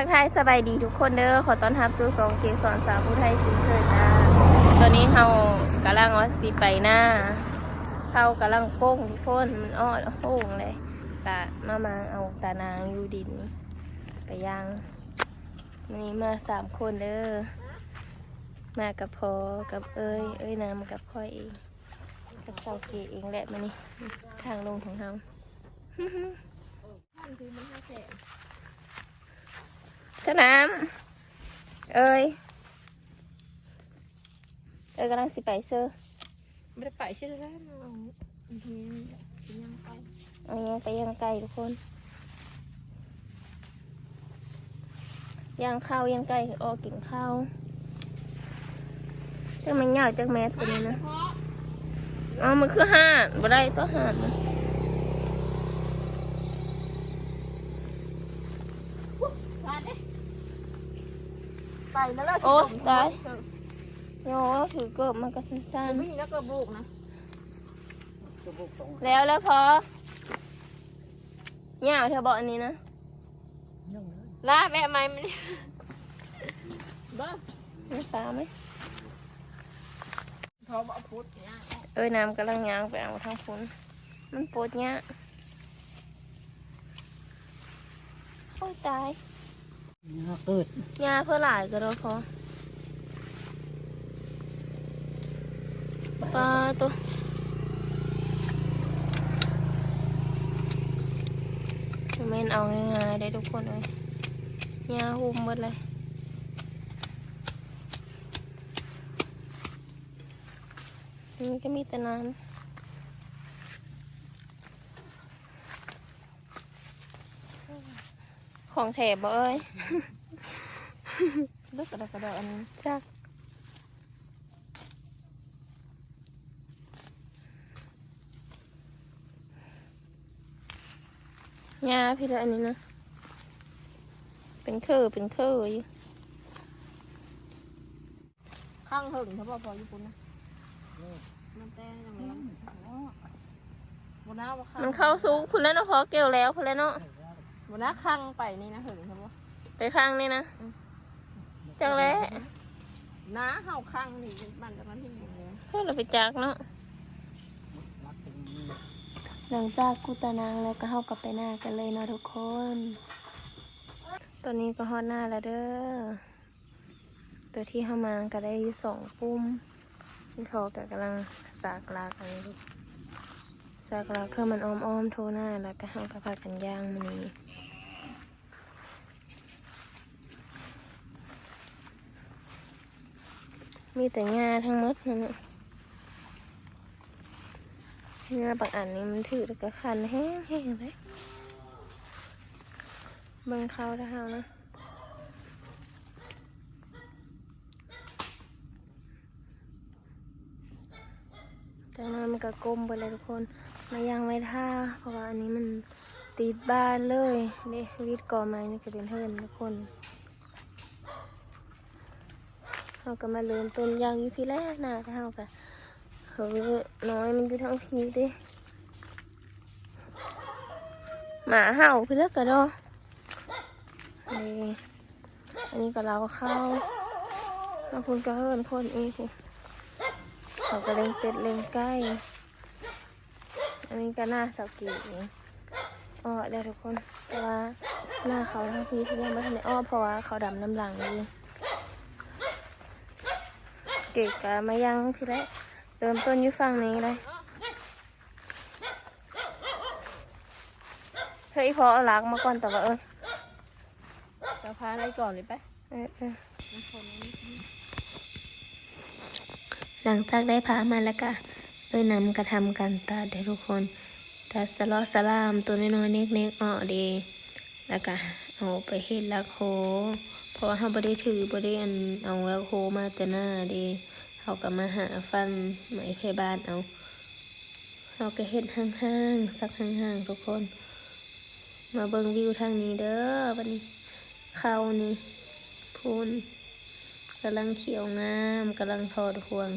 ทักทายสบายดีทุกคนเด้อขอต้อนรับสู่สองเกสอนสาวผู้ไทยซิงเกิลจ้าตอนนี้เรากำลังว่าสิไปหน้าเขากำลังโป้งทุกคนมันอ้อโป้งเลยกะมามาเอาตานางอยู่ดินไปย่างวันนี้มาสามคนเด้อมากับพอกับเอ้ยเอ้ยน้ำกับพ่อยเองกับเสาเกเองแหละมานี่ทางลงของเรา จ้าน้ำเอ้ยเอ้ยกำลังสิไปเซอร์ไม่ได้ไปใช่ไหมเอายังไปเอายังไปยังไกลทุกคนย่างข้าวย่างไก่ออกกินข้าวจังมันเหงาจังแมสตัวนี้นะเอมันคือห่านบ่ได้ตัวห่านน ไปแล้วล่ะโอ้ตายโยถือเกิบมันก็สั้นไม่มีนักกระบุกนะๆแล้วแล้วพอเหงาเธอบอกอันนี้นะล่าแม่ไม่มันบ้าไม่ฟ้าไหมพอบอกพุทธเนี่ยเอ้ยน้ำกำลังย่างไปเอาทางฝนมันปวดเนี้ยโอ้ยตาย เกิดยาเพื่อหลายก็ได้พอปลาตัวเม่นเอาง่ายๆได้ทุกคนเลยยาหุ่มหมดเลยนี่ก็มีแต่น้ำ ของแถบบ่เอ้ยเลิกกระดกกระดกอันจักยาพี่ละอันนี้นะ เป็นเคอเป็นเคออยู่ข้างหึงเขาบอกพอญี่ปุ่นนะมันแต่ยังไงบนหน้าว่าข้างมันเข้าสูงพุ่นแล้วเนาะพอเกี่ยวแล้วพุ่นแล้วเนาะ บนหน้าข้างไปนี่นะหึงเขาบอกไปข้างนี่นะจังแล้วน้าเห่าข้างนี่มันจะมันที่อย่างเงี้ยเพื่อเราไปจากเนาะหลังจากกุตานางแล้วก็เข้ากับไปหน้ากันเลยเนาะทุกคนตอนนี้ก็ฮอดหน้าแล้วเด้อ ตัวที่เข้ามาก็ได้อยู่สองปุ่มที่เขาก็กำลังสากลากกันอยู่สากลากเพื่อมันอ้อมๆโทหน้าแล้วก็ห้างกระพากันย่างมันนี้ มีแต่หญ้าทั้งหมดนั่นน่ะหญ้าบางอันนี้มันถือแล้วก็คันแห้งๆเลยเบิ่งเขาเท่านะจากนั้นมันก็ก้มไปเลยทุกคนมายังไว้ท่าเพราะว่าอันนี้มันติดบ้านเลยเด็วิดก่อไม้นี่ก็เป็นเทินทุกคน เราก็มาเริ่มต้นยางอยู่พี่แรกนะเราก็เฮ้ยน้อยมันอยู่ทั้งพีเดิหมาเห่าพี่เลิกกันดอนี่อันนี้ก็เราเข้าแล้วคุณก็เฮินพ่นเองคุณเขาก็เล็งเป็ดเล็งไก่อันนี้ก็หน้าสาวกีอ้อเดี๋ยวทุกคนแต่ว่าหน้าเขาทั้งทีที่ยังไม่ทันได้อ้อเพราะว่าเขาดำน้ำหลังอยู่ เก๋กะมายังทีแรกเริ่มต้นอยู่ฝั่งนี้เลยเฮ้ยพอเอาหลักมาก่อนแต่ว่าเออจะพาอะไรก่อนเลยไปเออเออหลังจากได้พามาแล้วก็เอ้ยนำกระทำกันตาเด้อทุกคนตาสลอสลามตัวน้อยๆเน็กๆอ่อดี แล้วก็เอาไปเฮ็ดละโค เพราะเขาบ่ได้ถือบ่ได้อันเอาและโคมาแต่หน้าเดีเขาก็มาหาฟันไหมเพบ้านเอาเราก็เฮ็ดห่างๆสักห่างๆทุกคน มาเบิ่งวิวทางนี้เด้อวันนี้เขานี่พูนกำลังเขียวงามกำลังทอดห่วง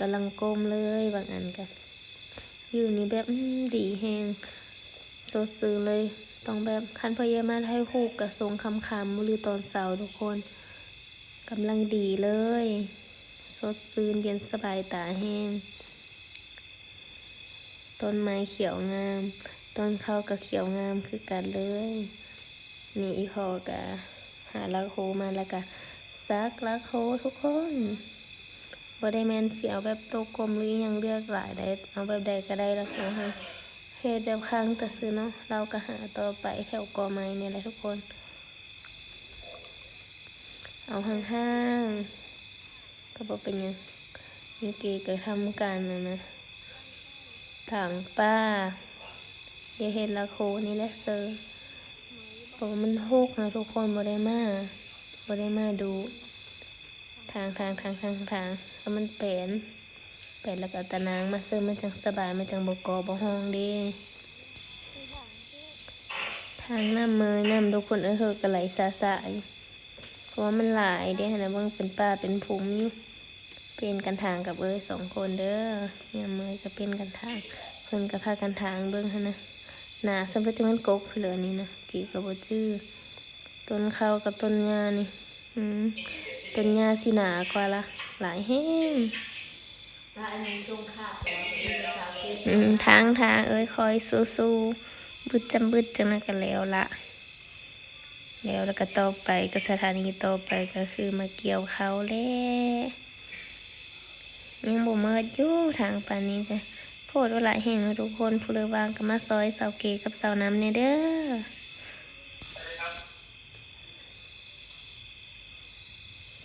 กำลังก้มเลยบางอันกันวิวนี้แบบดีแหง สดซื้อเลย ต้องแบบคันพยามาให้คู่กับทรงคำคำหรือตอนเสาร์ทุกคนกำลังดีเลย สดชื่นเย็นสบายตาแห้ง ต้นไม้เขียวงาม ต้นข้าวก็เขียวงามคือกันเลยนี่อีพอกะหาลักโฮมาแล้วก็ซักลักโฮทุกคนบ่ได้แมนเสียเอาแบบโตกลมหรือยังเลือกหลายได้ เอาแบบใดก็ได้ลักโฮฮะ เฮ็ดแบบค้างแต่ซื้อเนาะเราก็หาต่อไปแถวกอไม้เนี่ยแหละทุกคน เอาห่างๆก็บ่เป็นยังนี่เกก็ทำกันนะนะถังป้าอย่าเห็นละโคนี่แหละเซอร์บอกว่ามันฮกนะทุกคนบ่ได้มาบ่ได้มาดู ทางทางทางทางทางแล้วมันแปลน แปลนแล้วก็เอาตะนางมาซอร์มันจังสบายมันจังบกอบห้องดีทางน้ำเมยน้ำทุกคนเออเฮอก็ไหลสาสาอยู่เพราะว่ามันหลายเด้นะเบิ่งเป็นป้าเป็นผุมอยู่เป็นกันทางกับเอ้ยสองคนเด้อเนี่ยเมยก็เป็นกันทางเพิ่นก็พากันทางเบิ่งหั่นะหนาสำหรับที่มันกกเหลือนี่นะกี่ก็บ่จื้อต้นข้าวกับต้นหญ้านี่ อืมต้นหญ้าสิหนากว่าละหลายแห้ง อืมทางทางเอ้ยคอยสู้ๆบึดจำบึดจังนั้นก็แล้วละแล้วแล้วก็ต่อไปก็สถานีต่อไปก็คือมาเกี่ยวเขาแล้วยังบ่เมิดอยู่ทางปานนี้ก็โพดว่าหลายแห่งเนทุกคนผู้เลือวางก็มาซอยเสาเกกับเสาน้ำเนี่ยเด้อ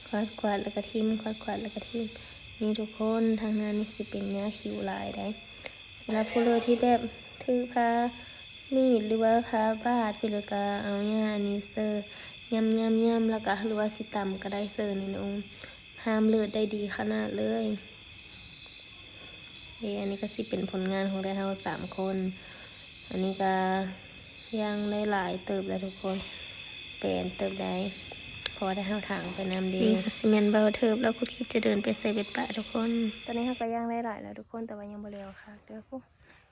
ควัดกวาดแล้วก็ทิมควัดกวาดแล้วก็ทิม นี่ทุกคนทางนั้นนี่สิเป็นเนื้อคิวลายได้สำหรับผู้เลือที่แบบถือพามีดหรือว่าพาบาดไปเลยก็เอาหญ้านี่เซอร์ยำยำยำแล้วก็หรือว่าสิตำก็ได้เซอร์นี่นะองห้ามเลือดได้ดีขนาดเลยเออันนี้ก็สิเป็นผลงานของเราสามคน อันนี้ก็ยังได้หลายเติบแล้วทุกคน เป็นเติบได้ พอได้เท่าทางไปนำดีนี่ก็ซีเมนเบาเทิบแล้วคุณคิดจะเดินไปใส่เบ็ดปะทุกคน ตอนนี้เขาก็ย่างได้หลายแล้วทุกคนแต่ว่ายังบ่เร็วค่ะเดี๋ยวพู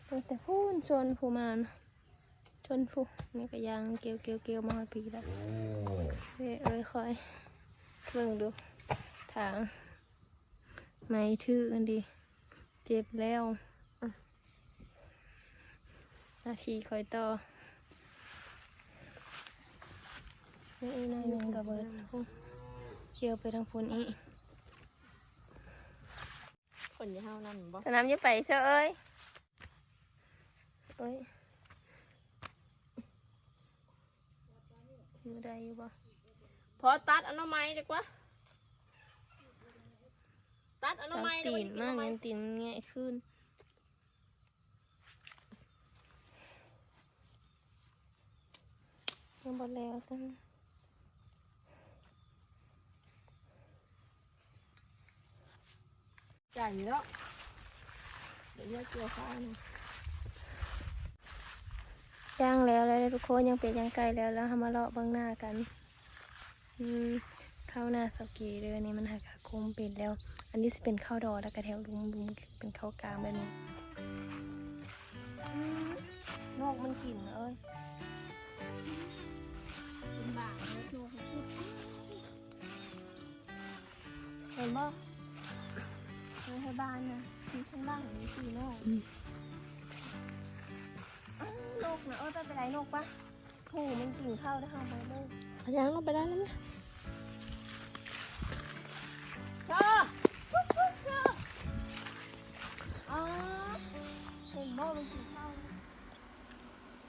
ตั้งแต่พูนชนผูมานชนผูนี่ก็ย่างเกี่ยวเกี่ยวเกี่ยวมาฮอดปีแล้วเอ้ยเอ้ยคอยเบิ่งดูทางไม่ถือกันดี เจ็บแล้วอะนาทีคอยต่อ นี่อีกหนอยหนึ่งกับเบิร์ดเกี่ยวไปทางฝนอีกคนจะเท่านั้นบ่สนามจะไปเชื่อเอ้ยเอ้ยอยู่ได้อยู่บ่พอตัดอนามัยดีกว่า ตัดอนาเอามัยตีนมากว่ายังตีนแง่ขึ้นยังบอแล้วซัน จ่ายอยู่แล้วเดี๋ยวเรียกเกี่ยวข้าวนะย่างแล้วแล้วทุกคนยังเป็นยังไกลแล้วแล้วทำมาเลาะเบางหน้ากันอืมข้าวหน้าสกกีเลยนี่มันหักคมเป็นแล้ว อันนี้สิเป็นข้าวดอกแล้วก็แถวลุมลุมเป็นข้าวกลางแบบนี้อืมนกมันกินเอ้ยเป็นบางเล็กน้อยเห็นบ่เฮ้ ยให้บ้านนะมีข้างล่างมีสี่นกอ้าวนกนะเออไปไปไหนนกปะถูมันกินข้าวได้ห้าใบเลยพยางลงไปได้แล้วนะชออ๋อเห็นบ่มันกินข้าว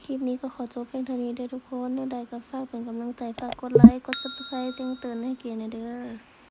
คลิปนี้ก็ขอจบเพียงเท่านี้เด้อทุกคนเนื่องใดก็ฝากเป็นกำลังใจฝากกดไลค์ กด subscribe แจ้งเตือนให้เกียรติหน่อยเด้อ